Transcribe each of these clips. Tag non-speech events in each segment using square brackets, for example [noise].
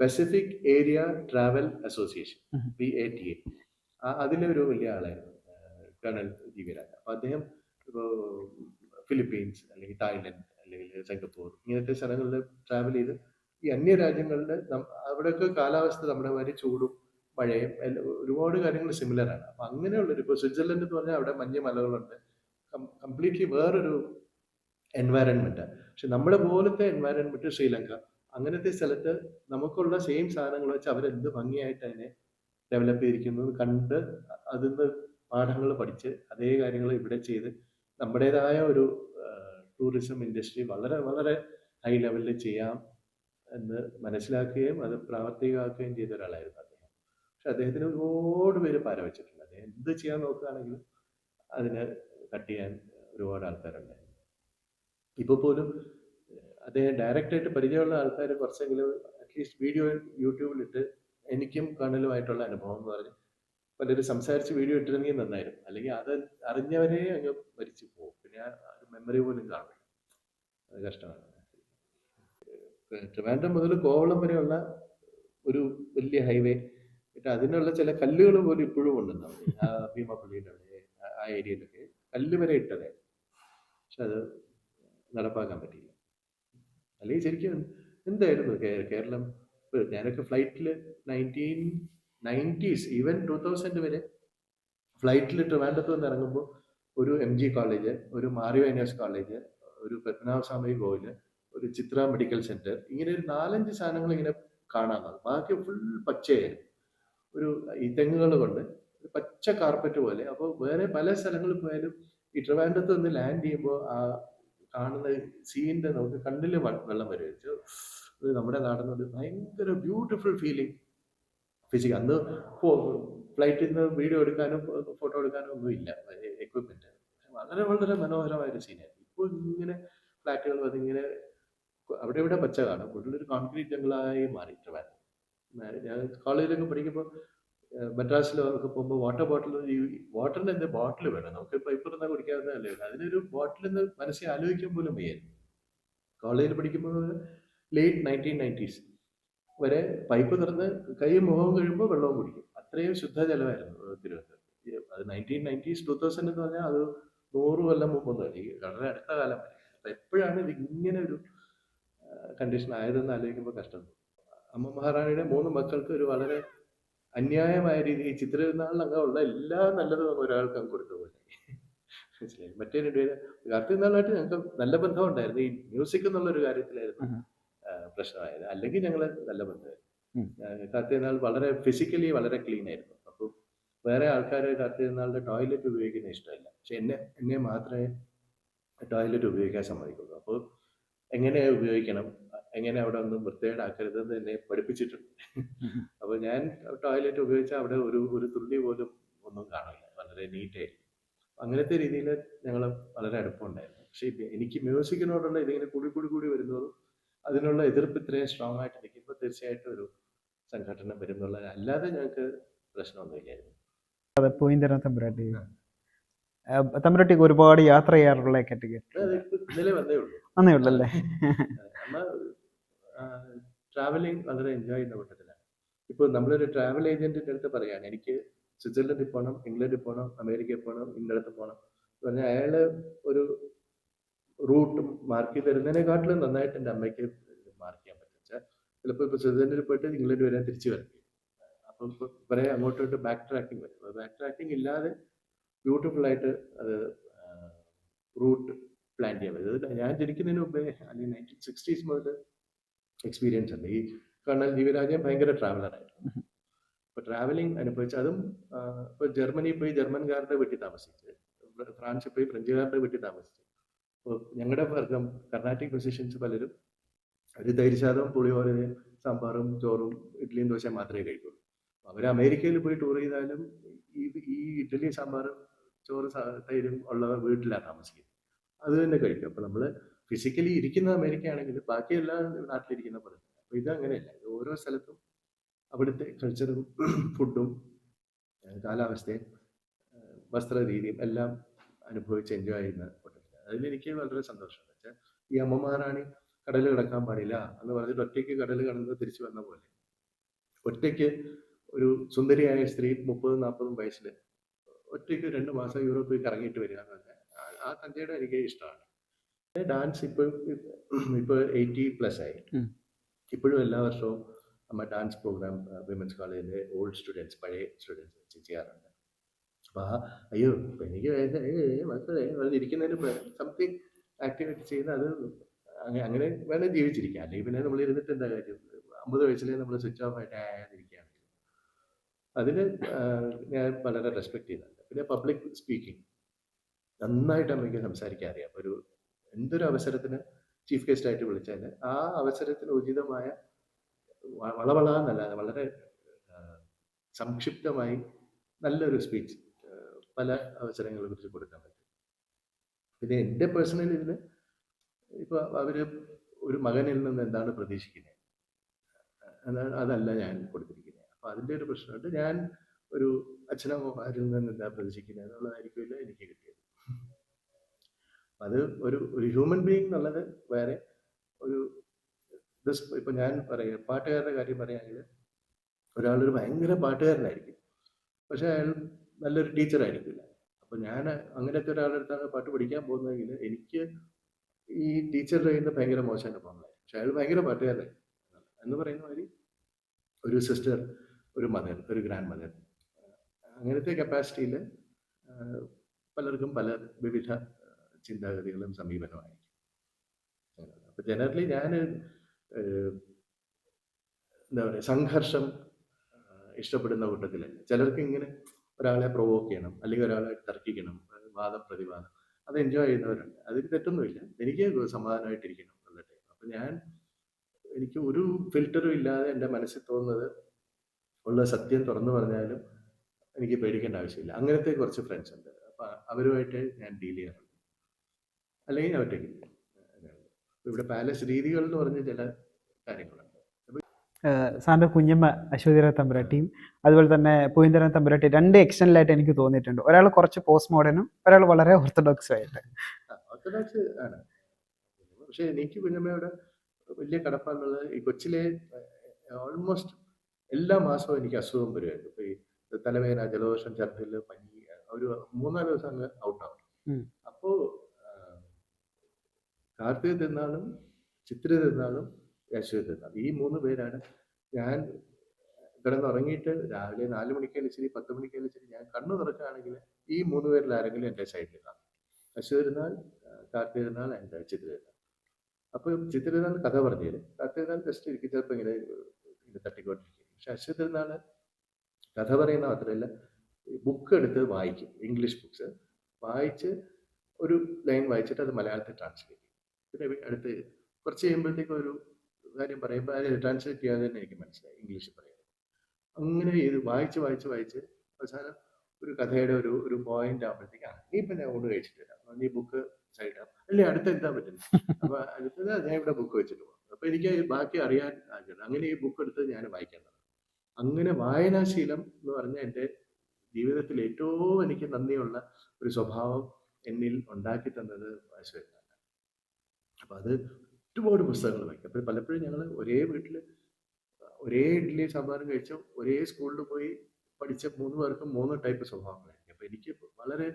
Pacific area travel association. P A T A അതിലെ ഒരു വലിയ ആളായിരുന്നു കേണൽ ജി വി രാജ അപ്പൊ അദ്ദേഹം ഇപ്പോൾ ഫിലിപ്പീൻസ് അല്ലെങ്കിൽ തായ്ലൻഡ് അല്ലെങ്കിൽ സിംഗപ്പൂർ ഇങ്ങനത്തെ സ്ഥലങ്ങളിൽ ട്രാവൽ ചെയ്ത് ഈ അന്യ രാജ്യങ്ങളുടെ അവിടെയൊക്കെ കാലാവസ്ഥ നമ്മുടെ മാതിരി ചൂടും മഴയും ഒരുപാട് കാര്യങ്ങൾ സിമിലർ ആണ്. അപ്പൊ അങ്ങനെയുള്ളൊരു ഇപ്പോൾ സ്വിറ്റ്സർലൻഡ് എന്ന് പറഞ്ഞാൽ അവിടെ മഞ്ഞ മലകളുണ്ട്. കംപ്ലീറ്റ്ലി വേറൊരു എൻവയറൺമെന്റ് പക്ഷെ നമ്മുടെ പോലത്തെ എൻവയറൺമെന്റ് ശ്രീലങ്ക അങ്ങനത്തെ സ്ഥലത്ത് നമുക്കുള്ള സെയിം സാധനങ്ങൾ വെച്ച് അവരെന്ത് ഭംഗിയായിട്ട് അതിനെ ഡെവലപ്പ് ചെയ്തിരിക്കുന്നത് കണ്ട് അതിൽ നിന്ന് പാഠങ്ങൾ പഠിച്ച് അതേ കാര്യങ്ങൾ ഇവിടെ ചെയ്ത് നമ്മുടേതായ ഒരു ടൂറിസം ഇൻഡസ്ട്രി വളരെ വളരെ ഹൈ ലെവലിൽ ചെയ്യാം എന്ന് മനസ്സിലാക്കുകയും അത് പ്രാവർത്തികമാക്കുകയും ചെയ്ത ഒരാളായിരുന്നു അദ്ദേഹം. പക്ഷെ അദ്ദേഹത്തിന് ഒരുപാട് പേര് പാര വെച്ചിട്ടുണ്ട്. അദ്ദേഹം എന്ത് ചെയ്യാൻ നോക്കുകയാണെങ്കിലും അതിന് കട്ട് ചെയ്യാൻ ഒരുപാട് ആൾക്കാരുണ്ട് ഇപ്പോൾ പോലും അദ്ദേഹം ഡയറക്റ്റായിട്ട് പരിചയമുള്ള ആൾക്കാർ കുറച്ചെങ്കിലും അറ്റ്ലീസ്റ്റ് വീഡിയോ യൂട്യൂബിലിട്ട് എനിക്കും കാണലുമായിട്ടുള്ള അനുഭവം എന്ന് പറഞ്ഞ് പലരും സംസാരിച്ച് വീഡിയോ ഇട്ടിരുന്നെങ്കിൽ നന്നായിരുന്നു. അല്ലെങ്കിൽ അത് അറിഞ്ഞവരെ അങ്ങ് മരിച്ചു പോകും. പിന്നെ ആ മെമ്മറി പോലും കാണില്ല അത് കഷ്ടമാണ്. ട്രിവാൻഡ്രം മുതൽ കോവളം വരെയുള്ള ഒരു വലിയ ഹൈവേ എന്നിട്ട് അതിനുള്ള ചില കല്ലുകൾ പോലും ഇപ്പോഴും ഉണ്ടെന്നാണ് ആ ഭീമപ്പള്ളിയുടെ അവിടെ ആ- ഏരിയയിലൊക്കെ കല്ല് വരെ ഇട്ടതായിരുന്നു. പക്ഷെ അത് നടപ്പാക്കാൻ പറ്റിയില്ല. അല്ലെങ്കിൽ ശരിക്കും എന്തായിരുന്നു കേരളം? ഞാനൊക്കെ ഫ്ലൈറ്റിൽ nineteen nineties even two thousand വരെ ഫ്ലൈറ്റിൽ ട്രിവാൻഡത്ത് നിന്ന് ഇറങ്ങുമ്പോൾ ഒരു എം ജി കോളേജ് ഒരു മാറിയോ എനേഴ്സ് കോളേജ് ഒരു പത്മനാഭസ്വാമി കോവിൽ ഒരു ചിത്ര മെഡിക്കൽ സെന്റർ ഇങ്ങനെ ഒരു നാലഞ്ച് സാധനങ്ങൾ ഇങ്ങനെ കാണാമെന്നത് ബാക്കി ഫുൾ പച്ചയായിരുന്നു. ഒരു ഈ തെങ്ങുകൾ കൊണ്ട് ഒരു പച്ച കാർപ്പറ്റ് പോലെ. അപ്പോൾ വേറെ പല സ്ഥലങ്ങളിൽ പോയാലും ഈ ട്രിവാൻഡത്ത് നിന്ന് ലാൻഡ് ചെയ്യുമ്പോൾ ആ കാണുന്ന സീനിന്റെ നമുക്ക് കണ്ണിൽ വെള്ളം വരുമായിരിക്കും നമ്മുടെ നമ്മുടെ ഒരു ഭയങ്കര ബ്യൂട്ടിഫുൾ ഫീലിംഗ് ഫിസിക്കൽ അന്ന് ഫ്ലൈറ്റിൽ നിന്ന് വീഡിയോ എടുക്കാനും ഫോട്ടോ എടുക്കാനും ഒന്നും ഇല്ല. എക്വിപ്മെന്റ് വളരെ വളരെ മനോഹരമായ ഒരു സീനായിരുന്നു ഇപ്പോൾ ഇങ്ങനെ ഫ്ലാറ്റുകൾ വന്നിങ്ങനെ അവിടെ ഇവിടെ പച്ച കാണും. കൂടുതലൊരു കോൺക്രീറ്റ് ജംഗിളായി മാറി. ഞാൻ കോളേജിലൊക്കെ പഠിക്കുമ്പോൾ മദ്രാസിലൊക്കെ പോകുമ്പോൾ വാട്ടർ ബോട്ടിൽ ഈ വാട്ടറിന് എന്ത് ബോട്ടിൽ വേണം. നമുക്ക് പൈപ്പ് നിന്ന് കുടിക്കാവുന്നതല്ലേ. അതിനൊരു ബോട്ടിൽ നിന്ന് മനസ്സിൽ ആലോചിക്കാൻ പോലും വയ്യായിരുന്നു കോളേജിൽ പഠിക്കുമ്പോൾ ലേറ്റ് നയന്റീൻ നയന്റീസ് വരെ പൈപ്പ് തുറന്ന് കൈയും മുഖവും കഴിയുമ്പോൾ വെള്ളവും കുടിക്കും. അത്രയും ശുദ്ധജലമായിരുന്നു തിരുവനന്തപുരം അത് നയന്റീൻ നയന്റീസ് ടൂ തൗസൻഡ് എന്ന് പറഞ്ഞാൽ അത് നൂറ് കൊല്ലം മുമ്പൊന്നും ഈ വളരെ അടുത്ത കാലം വരെ. അപ്പം എപ്പോഴാണ് ഇത് ഇങ്ങനെ ഒരു കണ്ടീഷൻ ആയതെന്ന് ആലോചിക്കുമ്പോൾ കഷ്ടം. അമ്മ മഹാറാണിയുടെ മൂന്ന് മക്കൾക്ക് ഒരു വളരെ അന്യായമായ രീതിയിൽ ഈ ചിത്രനാളിലൊക്കെ ഉള്ള എല്ലാ നല്ലതും അങ്ങ് ഒരാൾക്ക് അങ്ങ് കൊടുത്തു പോലെ. മനസ്സിലായി? മറ്റേ രണ്ടുപേര് കാർത്തികനാളായിട്ട് ഞങ്ങൾക്ക് നല്ല ബന്ധം ഉണ്ടായിരുന്നു ഈ മ്യൂസിക് എന്നുള്ള ഒരു കാര്യത്തിലായിരുന്നു പ്രശ്നമായത്. അല്ലെങ്കിൽ ഞങ്ങൾ നല്ല ബന്ധമായിരുന്നു. കാർത്തിക നാൾ വളരെ ഫിസിക്കലി വളരെ ക്ലീൻ ആയിരുന്നു. അപ്പോൾ വേറെ ആൾക്കാർ കാർത്തികനാളിന്റെ ടോയ്ലറ്റ് ഉപയോഗിക്കുന്ന ഇഷ്ടമല്ല. പക്ഷെ എന്നെ എന്നെ മാത്രമേ ടോയ്ലറ്റ് ഉപയോഗിക്കാൻ സമ്മതിക്കുള്ളൂ. അപ്പോൾ എങ്ങനെ ഉപയോഗിക്കണം? എങ്ങനെ അവിടെ ഒന്നും വൃത്തികേടാക്കരുതെന്ന് എന്നെ പഠിപ്പിച്ചിട്ടുണ്ട്. അപ്പോൾ ഞാൻ ടോയ്ലറ്റ് ഉപയോഗിച്ചാൽ അവിടെ ഒരു ഒരു തുള്ളി പോലും ഒന്നും കാണില്ല വളരെ നീറ്റേ അങ്ങനത്തെ രീതിയിൽ ഞങ്ങൾ വളരെ അടുപ്പമുണ്ടായിരുന്നു. പക്ഷേ എനിക്ക് മ്യൂസിക്കിനോടുള്ള ഇതിങ്ങനെ കൂടി കൂടി കൂടി വരുന്നതും അതിനുള്ള എതിർപ്പ് ഇത്രയും സ്ട്രോങ് ആയിട്ട് നിൽക്കുമ്പോൾ തീർച്ചയായിട്ടും ഒരു സംഘടന വരുന്നുള്ള അല്ലാതെ ഞങ്ങൾക്ക് പ്രശ്നമൊന്നുമില്ലായിരുന്നു. അതെ പോയിന്റ് തമ്പുരാട്ടി. തമ്പുരാട്ടിക്ക് ഒരുപാട് യാത്ര ചെയ്യാറുള്ള കാറ്റഗറി. വന്നേ ഉള്ളൂ. നമ്മ ട്രാവലിംഗ് വളരെ എൻജോയ് ചെയ്യുന്ന കൂട്ടത്തിലാണ്. ഇപ്പോൾ നമ്മളൊരു ട്രാവൽ ഏജന്റിന്റെ അടുത്ത് പറയാണ് എനിക്ക് സ്വിറ്റ്സർലൻഡിൽ പോകണം ഇംഗ്ലണ്ടിൽ പോകണം അമേരിക്കയിൽ പോകണം ഇന്നടത്ത് പോകണം എന്ന് പറഞ്ഞാൽ അയാൾ ഒരു റൂട്ട് മാർക്ക് ചെയ്ത് തരുന്നതിനെക്കാട്ടിലും നന്നായിട്ട് എന്റെ അമ്മയ്ക്ക് മാർക്ക് ചെയ്യാൻ പറ്റും. വെച്ചാൽ ചിലപ്പോൾ ഇപ്പോൾ സ്വിറ്റ്സർലൻഡിൽ പോയിട്ട് ഇംഗ്ലണ്ട് വരാൻ തിരിച്ചു വരും. അപ്പം ഇവരെ അങ്ങോട്ടോട്ട് ബാക്ക് ട്രാക്കിംഗ് വരും. ബാക്ക് ട്രാക്കിംഗ് ഇല്ലാതെ ബ്യൂട്ടിഫുൾ ആയിട്ട് അത് റൂട്ട് പ്ലാൻ ചെയ്യാൻ പറ്റും. ഞാൻ ജനിക്കുന്നതിന് മുമ്പേ അല്ലെങ്കിൽ നയന്റീൻ സിക്സ്റ്റീസ് മുതൽ എക്സ്പീരിയൻസ് ഉണ്ട്. ഈ കണ്ണൻ ജീവരാജൻ ഭയങ്കര ട്രാവലറായിരുന്നു അപ്പൊ ട്രാവലിംഗ് അനുഭവിച്ച് അതും ഇപ്പൊ ജർമ്മനിയിൽ പോയി ജർമ്മൻകാരുടെ വീട്ടിൽ താമസിച്ച് ഫ്രാൻസിൽ പോയി ഫ്രഞ്ചുകാരുടെ വീട്ടിൽ താമസിച്ചു. അപ്പോൾ ഞങ്ങളുടെ വർഗം കർണാട്ടിക് മ്യൂസിഷ്യൻസ് പലരും ഒരു തൈരിശാദവും പുളിയോരയും സാമ്പാറും ചോറും ഇഡ്ഡലിയും ദോശ മാത്രമേ കഴിക്കുള്ളൂ. അവർ അമേരിക്കയിൽ പോയി ടൂർ ചെയ്താലും ഈ ഈ ഇഡ്ഡലി സാമ്പാറും ചോറ് തൈരും ഉള്ള വീട്ടിലാണ് താമസിക്കുന്നത്. അത് തന്നെ കഴിക്കും. അപ്പൊ നമ്മൾ ഫിസിക്കലി ഇരിക്കുന്ന അമേരിക്ക ആണെങ്കിൽ ബാക്കി എല്ലാ നാട്ടിലിരിക്കുന്ന പോലെ. അപ്പൊ ഇത് അങ്ങനെയല്ല. ഓരോ സ്ഥലത്തും അവിടുത്തെ കൾച്ചറും ഫുഡും കാലാവസ്ഥയും വസ്ത്രരീതിയും എല്ലാം അനുഭവിച്ച് എൻജോയ് ചെയ്യുന്ന കൂട്ടത്തിൽ. അതിലെനിക്ക് വളരെ സന്തോഷമുണ്ട്. വെച്ചാൽ ഈ അമ്മമാരാണ് കടൽ കിടക്കാൻ പാടില്ല എന്ന് പറഞ്ഞിട്ട് ഒറ്റയ്ക്ക് കടൽ കടന്ന് തിരിച്ചു വന്ന പോലെ. ഒറ്റയ്ക്ക് ഒരു സുന്ദരിയായ സ്ത്രീ മുപ്പതും നാൽപ്പതും വയസ്സിൽ ഒറ്റയ്ക്ക് രണ്ട് മാസം യൂറോപ്പിൽ കറങ്ങിയിട്ട് വരിക എന്ന് പറഞ്ഞാൽ ആ- സഞ്ചയുടെ എനിക്ക് ഇഷ്ടമാണ്. ഡാൻസ് ഇപ്പോൾ ഇപ്പോൾ എയ്റ്റി പ്ലസ് ആയി. ഇപ്പോഴും എല്ലാ വർഷവും നമ്മൾ ഡാൻസ് പ്രോഗ്രാം വിമൻസ് കോളേജിലെ ഓൾഡ് സ്റ്റുഡൻസ് പഴയ സ്റ്റുഡൻസ് വെച്ച് ചെയ്യാറുണ്ട്. അപ്പോൾ ആ അയ്യോ ഇപ്പം എനിക്ക് ഇരിക്കുന്നതിന് സംതിങ് ആക്ടിവിറ്റി ചെയ്യുന്ന അത് അങ്ങ- അങ്ങനെ വേണം ജീവിച്ചിരിക്കാം അല്ലെങ്കിൽ പിന്നെ നമ്മൾ ഇരുന്നിട്ട് എന്താ കാര്യം? അമ്പത് വയസ്സിലേ നമ്മൾ സ്വിച്ച് ഓഫ് ആയിട്ട് ആയിരിക്കുകയാണ് അതിന് ഞാൻ വളരെ റെസ്പെക്ട് ചെയ്യുന്നുണ്ട്. പിന്നെ പബ്ലിക് സ്പീക്കിംഗ് നന്നായിട്ട് അമ്മയ്ക്ക് സംസാരിക്കാൻ അറിയാം ഒരു എന്തൊരു അവസരത്തിന് ചീഫ് ഗസ്റ്റ് ആയിട്ട് വിളിച്ചാൽ ആ അവസരത്തിന് ഉചിതമായ വളവളാന്നല്ല വളരെ സംക്ഷിപ്തമായി നല്ലൊരു സ്പീച്ച് പല അവസരങ്ങളെ കുറിച്ച് കൊടുക്കാൻ പറ്റും. പിന്നെ എന്റെ പേഴ്സണൽ ഇതിന് ഇപ്പോൾ അവർ ഒരു മകനിൽ നിന്ന് എന്താണ് പ്രതീക്ഷിക്കുന്നത് അതാണ് അതല്ല ഞാൻ കൊടുത്തിരിക്കുന്നത് അപ്പോൾ അതിന്റെ ഒരു പ്രശ്നമുണ്ട്. ഞാൻ ഒരു അച്ഛനമ്മമാരിൽ നിന്ന് എന്താ പ്രതീക്ഷിക്കുന്നത് എന്നുള്ളതായിരിക്കില്ല എനിക്ക് കിട്ടിയത്. അത് ഒരു ഒരു ഹ്യൂമൻ ബീയിങ് എന്നുള്ളത് വേറെ ഒരു ഇപ്പൊ ഞാൻ പറയുക പാട്ടുകാരുടെ കാര്യം പറയുകയാണെങ്കിൽ ഒരാളൊരു ഭയങ്കര പാട്ടുകാരനായിരിക്കും. പക്ഷെ അയാൾ നല്ലൊരു ടീച്ചർ ആയിരിക്കില്ല. അപ്പൊ ഞാൻ അങ്ങനത്തെ ഒരാളുടെ അടുത്താണ് പാട്ട് പഠിക്കാൻ പോകുന്നതെങ്കിൽ എനിക്ക് ഈ ടീച്ചറുടെ കയ്യിൽ നിന്ന് ഭയങ്കര മോശം അനുഭവങ്ങളായി പക്ഷെ അയാൾ ഭയങ്കര പാട്ടുകാരനായി. എന്ന് പറയുന്ന മാതിരി ഒരു സിസ്റ്റർ ഒരു മദർ ഒരു ഗ്രാൻഡ് മദർ അങ്ങനത്തെ കപ്പാസിറ്റിയിൽ പലർക്കും പല വിവിധ ചിന്താഗതികളും സമീപനമായിരിക്കും. അപ്പൊ ജനറലി ഞാൻ എന്താ പറയുക സംഘർഷം ഇഷ്ടപ്പെടുന്ന കൂട്ടത്തിലല്ല ചിലർക്ക് ഇങ്ങനെ ഒരാളെ പ്രൊവോക്ക് ചെയ്യണം അല്ലെങ്കിൽ ഒരാളെ തർക്കിക്കണം വാദം പ്രതിവാദം അത് എൻജോയ് ചെയ്യുന്നവരുണ്ട്. അതിൽ തെറ്റൊന്നുമില്ല. എനിക്ക് സമാധാനമായിട്ടിരിക്കണം എന്നുള്ള ടൈം അപ്പൊ ഞാൻ എനിക്ക് ഒരു ഫിൽറ്ററും ഇല്ലാതെ എന്റെ മനസ്സിൽ തോന്നുന്നത് ഉള്ള സത്യം തുറന്നു പറഞ്ഞാലും എനിക്ക് പേടിക്കേണ്ട ആവശ്യമില്ല. അങ്ങനത്തെ കുറച്ച് ഫ്രണ്ട്സ് ഉണ്ട്. അപ്പൊ അവരുമായിട്ട് ഞാൻ ഡീൽ ചെയ്യാറുണ്ട്. അല്ലെങ്കിൽ ഞാൻ ഒറ്റയ്ക്ക്. ഇവിടെ പാലസ് രീതികൾ എന്ന് പറഞ്ഞ ചില കാര്യങ്ങളുണ്ട്. സാറിന്റെ കുഞ്ഞമ്മ അശ്വതിര തമ്പുരാട്ടിയും അതുപോലെ തന്നെ പൂവിന്ദരൻ തമ്പുരാട്ടി രണ്ട് എക്സ്റ്റനിലായിട്ട് എനിക്ക് തോന്നിയിട്ടുണ്ട്. ഒരാൾ കുറച്ച് പോസ്റ്റ് മോഡേണും ഒരാൾ വളരെ ഓർത്തഡോക്സും ആയിട്ട്. ഓർത്തഡോക്സ് ആണ്. പക്ഷേ എനിക്ക് കുഞ്ഞമ്മയുടെ വലിയ കടപ്പാടുള്ളത് ഈ കൊച്ചിലെ ഓൾമോസ്റ്റ് എല്ലാ മാസവും എനിക്ക് അസുഖം വരുമായിരുന്നു. ഇപ്പൊ ഈ തലവേദന ജലദോഷം ഛർദിൽ പനി ഒരു മൂന്നാൽ ദിവസം അങ്ങ് ഔട്ടാവും ഉം. കാർത്തിക തിരുനാളും ചിത്ര തിരുനാളും യശുവ തിരുനാൾ ഈ മൂന്ന് പേരാണ് ഞാൻ കിടന്നുറങ്ങിയിട്ട് രാവിലെ നാല് മണിക്കായാലും ശരി പത്ത് മണിക്കായാലും ശരി ഞാൻ കണ്ണു തുറക്കുകയാണെങ്കിൽ ഈ മൂന്ന് പേരിൽ ആരെങ്കിലും എന്റെ സൈഡിൽ കാണും. അശ്വ തിരുനാൾ കാർത്തിക തിരുനാൾ എന്റെ ചിത്ര തിരുനാൾ. അപ്പൊ ചിത്ര തിരുനാൾ കഥ പറഞ്ഞു തരും. കാർത്തിക തിരുനാൾ ജസ്റ്റ് ഇരിക്കും ചിലപ്പോൾ ഇങ്ങനെ ഇങ്ങനെ തട്ടിക്കൊണ്ടിരിക്കും. പക്ഷെ അശ്വ തിരുനാൾ കഥ പറയുന്ന മാത്രമല്ല ബുക്ക് എടുത്ത് വായിക്കും ഇംഗ്ലീഷ് ബുക്ക്സ് വായിച്ച് ഒരു ലൈൻ വായിച്ചിട്ട് അത് മലയാളത്തിൽ ട്രാൻസ്ലേറ്റ് പിന്നെ അടുത്ത് കുറച്ച് കഴിയുമ്പോഴത്തേക്കും ഒരു കാര്യം പറയുമ്പോൾ അത് ട്രാൻസ്ലേറ്റ് ചെയ്യാതെ തന്നെ എനിക്ക് മനസ്സിലായി ഇംഗ്ലീഷിൽ പറയുന്നത്. അങ്ങനെ ഇത് വായിച്ച് വായിച്ച് വായിച്ച് അവസാനം ഒരു കഥയുടെ ഒരു ഒരു പോയിന്റ് ആകുമ്പോഴത്തേക്കാണ് നീ ഇപ്പം ഞാൻ ഓട് കഴിച്ചിട്ട് വരാം. നീ ബുക്ക് സൈഡ് അല്ലേ അടുത്ത് എന്താ പറ്റുന്നത്? അപ്പൊ അടുത്തത് ഞാൻ ഇവിടെ ബുക്ക് വെച്ചിട്ട് പോകും അപ്പൊ എനിക്ക് ബാക്കി അറിയാൻ ആഗ്രഹം. അങ്ങനെ ഈ ബുക്ക് എടുത്ത് ഞാൻ വായിക്കാൻ അങ്ങനെ വായനാശീലം എന്ന് പറഞ്ഞ എന്റെ ജീവിതത്തിൽ ഏറ്റവും എനിക്ക് നന്ദിയുള്ള ഒരു സ്വഭാവം എന്നിൽ ഉണ്ടാക്കി തന്നത് വാസുദേവനാണ് അപ്പൊ അത് ഒരുപാട് പുസ്തകങ്ങൾ വായിക്കും. അപ്പോൾ പലപ്പോഴും ഞങ്ങൾ ഒരേ വീട്ടിൽ ഒരേ ഇഡ്ഡലി സാമ്പാറും കഴിച്ച ഒരേ സ്കൂളിൽ പോയി പഠിച്ച മൂന്ന് പേർക്കും മൂന്ന് ടൈപ്പ് സ്വഭാവങ്ങളായിരിക്കും. അപ്പോൾ എനിക്ക് വളരെ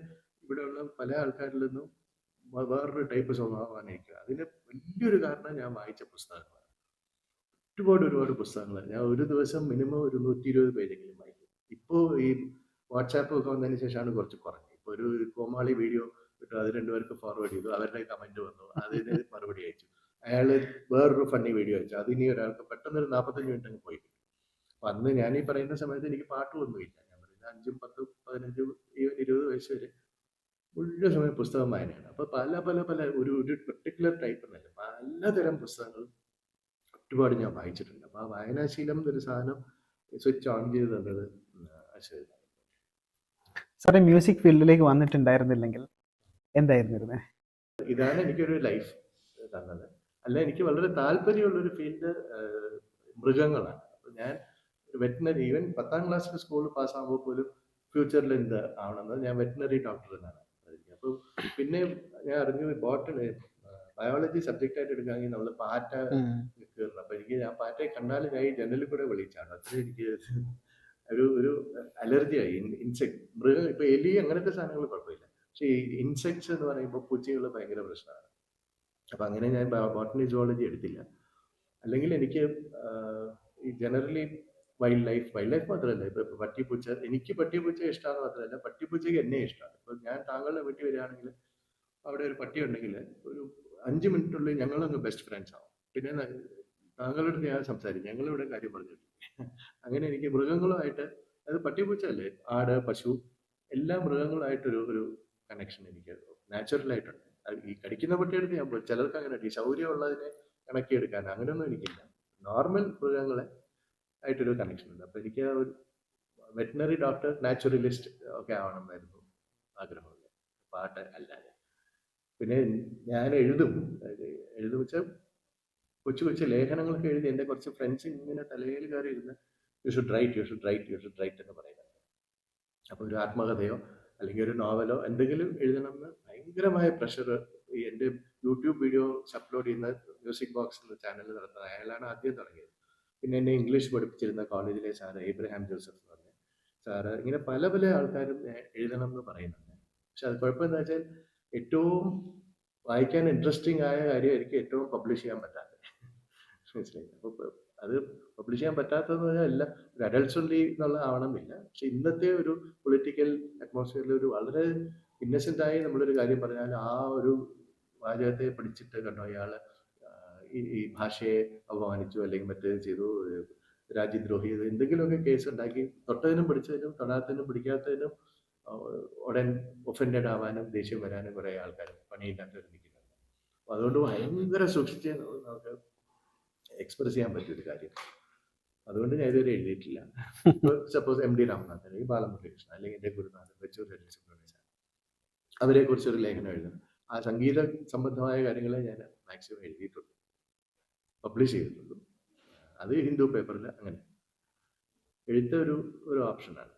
ഇവിടെയുള്ള പല ആൾക്കാരിൽ നിന്നും വേറൊരു ടൈപ്പ് സ്വഭാവമാണ് എനിക്ക്. അതിന് വലിയൊരു കാരണം ഞാൻ വായിച്ച പുസ്തകങ്ങളാണ്. ഒരുപാട് ഒരുപാട് പുസ്തകങ്ങൾ ഞാൻ ഒരു ദിവസം മിനിമം ഒരു നൂറ്റി ഇരുപത് പേജെങ്കിലും വായിക്കും. ഇപ്പോൾ ഈ വാട്സാപ്പ് ഒക്കെ വന്നതിന് ശേഷമാണ് കുറച്ച് കുറഞ്ഞത്. ഇപ്പോൾ ഒരു കോമാളി വീഡിയോ അത് രണ്ടുപേർക്ക് ഫോർവേഡ് ചെയ്തു. അവരുടെ കമന്റ് വന്നു. അതിന് മറുപടി അയച്ചു. അയാൾ വേറൊരു ഫണ്ണി വീഡിയോ അയച്ചു. അത് ഇനി ഒരാൾക്ക് പെട്ടെന്ന് ഒരു നാൽപ്പത്തഞ്ച് മിനിറ്റ് അങ്ങ് പോയി അന്ന് ഞാൻ ഈ പറയുന്ന സമയത്ത് എനിക്ക് പാട്ടുമൊന്നുമില്ല ഞാൻ പറയുന്നത് അഞ്ചും പത്തും പതിനഞ്ചും ഇരുപത് വയസ്സ് വരെ മുഴുവൻ സമയം പുസ്തകം വായനയാണ്. അപ്പൊ പല പല പല ഒരു ഒരു പെർട്ടിക്കുലർ ടൈപ്പ് എന്നല്ല. പലതരം പുസ്തകങ്ങളും ഒരുപാട് ഞാൻ വായിച്ചിട്ടുണ്ട്. അപ്പൊ ആ വായനാശീലം എന്നൊരു സാധനം സ്വിച്ച് ഓൺ ചെയ്ത് തന്നത് അശ്വതി സാറേ മ്യൂസിക് ഫീൽഡിലേക്ക് വന്നിട്ടുണ്ടായിരുന്നില്ലെങ്കിൽ എന്തായിരുന്നിരുന്നത് ഇതാണ് എനിക്കൊരു ലൈഫ് തന്നത്. അല്ല എനിക്ക് വളരെ താല്പര്യമുള്ള ഒരു ഫീൽഡ് മൃഗങ്ങളാണ്. അപ്പൊ ഞാൻ വെറ്റിനറി ഈവൻ പത്താം ക്ലാസ്സിൽ സ്കൂളിൽ പാസ്സാകുമ്പോൾ പോലും ഫ്യൂച്ചറിൽ എന്ത് ആവണമെന്ന് ഞാൻ വെറ്റിനറി ഡോക്ടർ എന്നാണ് അപ്പോൾ പിന്നെ ഞാൻ അറിഞ്ഞു ബോട്ടണി ബയോളജി സബ്ജക്റ്റ് ആയിട്ട് എടുക്കുകയാണെങ്കിൽ നമ്മൾ പാറ്റ കയറണം അപ്പൊ എനിക്ക് ഞാൻ പാറ്റയെ കണ്ടാൽ ഞാൻ ഈ ജനലിൽ കൂടെ വിളിച്ചാണ്. അത്ര എനിക്ക് ഒരു ഒരു അലർജിയായി ഇൻസെക്ട്. മൃഗം ഇപ്പൊ എലി അങ്ങനത്തെ സാധനങ്ങൾ കുഴപ്പമില്ല. പക്ഷെ ഇൻസെക്ട്സ് എന്ന് പറയുമ്പോൾ പൂച്ചകൾ ഭയങ്കര പ്രശ്നമാണ്. അപ്പം അങ്ങനെ ഞാൻ ബോട്ടണി ജോളജി എടുത്തില്ല. അല്ലെങ്കിൽ എനിക്ക് ഈ generally wild life wild life മാത്രമല്ല ഇപ്പം പട്ടിപ്പൂച്ച എനിക്ക് പട്ടിപ്പൂച്ച ഇഷ്ടമാണെന്ന് മാത്രമല്ല പട്ടിപ്പൂച്ചയ്ക്ക് എന്നെ ഇഷ്ടമാണ്. ഇപ്പോൾ ഞാൻ താങ്കളുടെ വീട്ടിൽ വരികയാണെങ്കിൽ അവിടെ ഒരു പട്ടി ഉണ്ടെങ്കിൽ ഒരു അഞ്ച് മിനിറ്റുള്ളിൽ ഞങ്ങളങ്ങ് ബെസ്റ്റ് ഫ്രണ്ട്സ് ആവും. പിന്നെ താങ്കളോട് ഞാൻ സംസാരിക്കും. ഞങ്ങളിവിടെ കാര്യം പറഞ്ഞു അങ്ങനെ എനിക്ക് മൃഗങ്ങളുമായിട്ട് അത് പട്ടിപ്പൂച്ച അല്ലേ ആട് പശു എല്ലാ മൃഗങ്ങളുമായിട്ടൊരു ഒരു കണക്ഷൻ എനിക്ക് നാച്ചുറൽ ആയിട്ടുണ്ട്. ഈ കടിക്കുന്ന പട്ടിയെടുത്ത് ഞാൻ ചിലർക്ക് അങ്ങനെ. ഈ ശൗര്യമുള്ളതിനെ കണക്കി എടുക്കാൻ അങ്ങനെയൊന്നും എനിക്കില്ല. നോർമൽ മൃഗങ്ങളെ ആയിട്ടൊരു കണക്ഷൻ ഉണ്ട്. അപ്പൊ എനിക്ക് ഒരു വെറ്റിനറി ഡോക്ടർ നാച്ചുറലിസ്റ്റ് ഒക്കെ ആവണമെന്നായിരുന്നു ആഗ്രഹമുള്ളത് പാട്ട് അല്ലാതെ. പിന്നെ ഞാൻ എഴുതും. എഴുതും വെച്ചാൽ കൊച്ചു കൊച്ചു ലേഖനങ്ങളൊക്കെ എഴുതി എന്റെ കുറച്ച് ഫ്രണ്ട്സ് ഇങ്ങനെ തലയിൽ കയറി ഇരുന്ന് you should write you should write you should write എന്ന് പറയുന്നത്. അപ്പോൾ ഒരു ആത്മകഥയോ അല്ലെങ്കിൽ ഒരു നോവലോ എന്തെങ്കിലും എഴുതണമെന്ന് ഭയങ്കരമായ പ്രഷർ ഈ എന്റെ യൂട്യൂബ് വീഡിയോസ് അപ്ലോഡ് ചെയ്യുന്ന മ്യൂസിക് ബോക്സ് എന്ന ചാനൽ നടത്തുന്നത് അയാളാണ് ആദ്യം തുടങ്ങിയത്. പിന്നെ എന്നെ ഇംഗ്ലീഷ് പഠിപ്പിച്ചിരുന്ന കോളേജിലെ സാറ് ഏബ്രഹാം ജോസഫ് എന്ന് പറഞ്ഞ സാറ് ഇങ്ങനെ പല പല ആൾക്കാരും എഴുതണം എന്ന് പറയുന്നുണ്ട്. പക്ഷെ അത് കുഴപ്പമെന്താ വെച്ചാൽ ഏറ്റവും വായിക്കാൻ ഇൻട്രസ്റ്റിംഗ് ആയ കാര്യമായിരിക്കും ഏറ്റവും പബ്ലിഷ് ചെയ്യാൻ പറ്റാത്തത്. [laughs] മനസ്സിലായി അപ്പോൾ അത് പബ്ലിഷ് ചെയ്യാൻ പറ്റാത്തതെന്ന് പറഞ്ഞാൽ ഒരു അഡൽട്സ് ഒൺലി എന്നുള്ള ആവണമെന്നില്ല. പക്ഷെ ഇന്നത്തെ ഒരു പൊളിറ്റിക്കൽ അറ്റ്മോസ്ഫിയറിൽ ഒരു വളരെ ഇന്നസെന്റ് ആയി നമ്മളൊരു കാര്യം പറഞ്ഞാൽ ആ ഒരു വാചകത്തെ പിടിച്ചിട്ട് കണ്ടോ? ഇയാൾ ഈ ഭാഷയെ അപമാനിച്ചു അല്ലെങ്കിൽ മറ്റേ ചെയ്തു രാജ്യദ്രോഹി എന്തെങ്കിലുമൊക്കെ കേസ് ഉണ്ടാക്കി തൊട്ടതിനും പിടിച്ചതിനും തൊടാത്തതിനും പിടിക്കാത്തതിനും ഉടൻ ഒഫൻഡഡ് ആവാനും ദേഷ്യം വരാനും കുറെ ആൾക്കാർ പണിയില്ലാത്തവർ നിൽക്കുന്നുണ്ട്. അപ്പൊ അതുകൊണ്ട് ഭയങ്കര സൂക്ഷിച്ച് നമുക്ക് എക്സ്പ്രസ് ചെയ്യാൻ പറ്റിയ ഒരു കാര്യം. അതുകൊണ്ട് ഞാൻ ഇതുവരെ എഴുതിയിട്ടില്ല. സപ്പോസ് എം ഡി രാമനാഥൻ അല്ലെങ്കിൽ ബാലമുരളികൃഷ്ണൻ അല്ലെങ്കിൽ എന്റെ ഗുരുനാഥൻ വെച്ചൂർ ഹരി സുബ്രഹ്മണ്യ അവരെ കുറിച്ചൊരു ലേഖനം എഴുതണം ആ സംഗീത സംബന്ധമായ കാര്യങ്ങളെ ഞാൻ മാക്സിമം എഴുതിയിട്ടുള്ളൂ പബ്ലിഷ് ചെയ്തിട്ടുള്ളൂ. അത് ഹിന്ദു പേപ്പറിൽ അങ്ങനെ. എഴുത്ത ഒരു ഒരു ഓപ്ഷനാണ്